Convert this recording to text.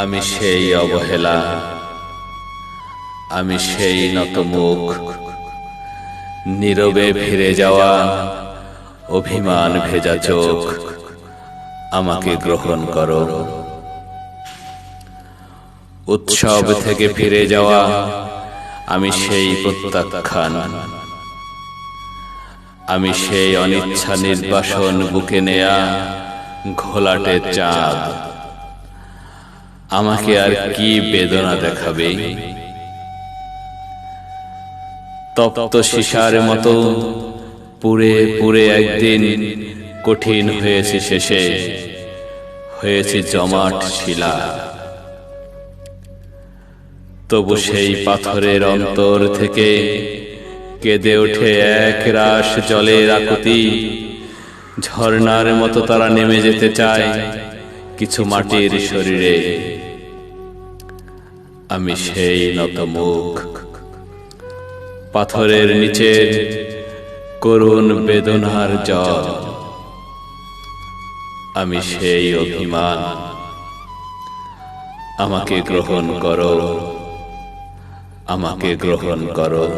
আমি সেই অবহেলা আমি সেই নতমুখ। নীরবে ফিরে যাওয়া অভিমান ভেজা চোখ আমাকে গ্রহণ করো। উৎসব থেকে ফিরে যাওয়া আমি সেই প্রত্যাখ্যান। আমি সেই অনিচ্ছা নির্বাসন বুকে নেয়া ঘোলাটে চাঁদ। আমাকে আর কি বেদনা দেখাবে? তপ্ত শিশার মতো পুরে পুরে একদিন কঠিন হয়েছে শেষে, হয়েছে জমাট শিলা। তবু সেই পাথরের অন্তর থেকে কেঁদে ওঠে এক রাস জলের আকুতি। ঝর্ণার মতো তারা নেমে যেতে চায়। কিছু মাটির শরীরে। আমি সেই নত মুখ পাথরের নিচে করুণ বেদনার জল। আমি সেই অভিমান। আমাকে গ্রহণ করো। আমাকে গ্রহণ করো।